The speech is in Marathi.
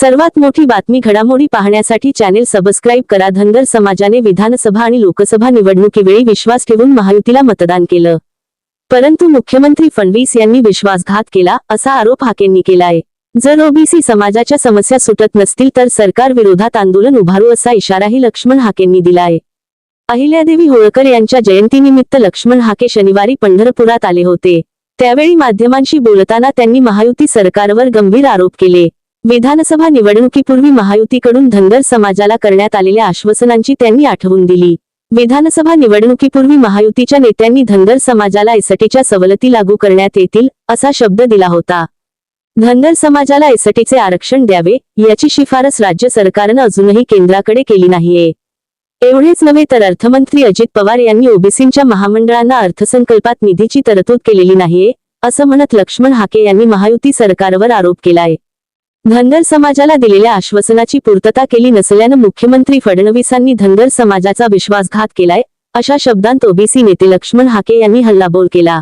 सर्वात मोठी बातमी घडामोडी पाहण्यासाठी चॅनेल सबस्क्राईब करा. धनगर समाजाने विधानसभा आणि लोकसभा निवडणुकीवेळी विश्वास ठेवून महायुतीला मतदान केलं. परंतु मुख्यमंत्री फडणवीस यांनी विश्वासघात केला असा आरोप हाकेंनी केलाय. जर ओबीसी समाजाच्या समस्या सुटत नसतील तर सरकार विरोधात आंदोलन उभारू असा इशाराही लक्ष्मण हाकेंनी दिलाय. अहिल्यादेवी होळकर यांच्या जयंतीनिमित्त लक्ष्मण हाके शनिवारी पंढरपुरात आले होते. त्यावेळी माध्यमांशी बोलताना त्यांनी महायुती सरकारवर गंभीर आरोप केले. विधानसभा निवडणुकीपूर्वी महायुतीकडून धनगर समाजाला करण्यात आलेल्या आश्वासनांची त्यांनी आठवून दिली. विधानसभा निवडणुकीपूर्वी महायुतीच्या नेत्यांनी धनगर समाजाला एसटीच्या सवलती लागू करण्यात येतील असा शब्द दिला होता. धनगर समाजाला एसटीचे आरक्षण द्यावे याची शिफारस राज्य सरकारनं अजूनही केंद्राकडे केली नाहीये. एवढेच नव्हे तर अर्थमंत्री अजित पवार यांनी ओबीसींच्या महामंडळांना अर्थसंकल्पात निधीची तरतूद केलेली नाहीये असं म्हणत लक्ष्मण हाके यांनी महायुती सरकारवर आरोप केलाय. धनगर समाजाला दिलेल्या आश्वासनाची पूर्तता केली नसल्यानं मुख्यमंत्री फडणवीसांनी धनगर समाजाचा विश्वासघात केलाय अशा शब्दांत ओबीसी नेते लक्ष्मण हाके यांनी हल्लाबोल केला.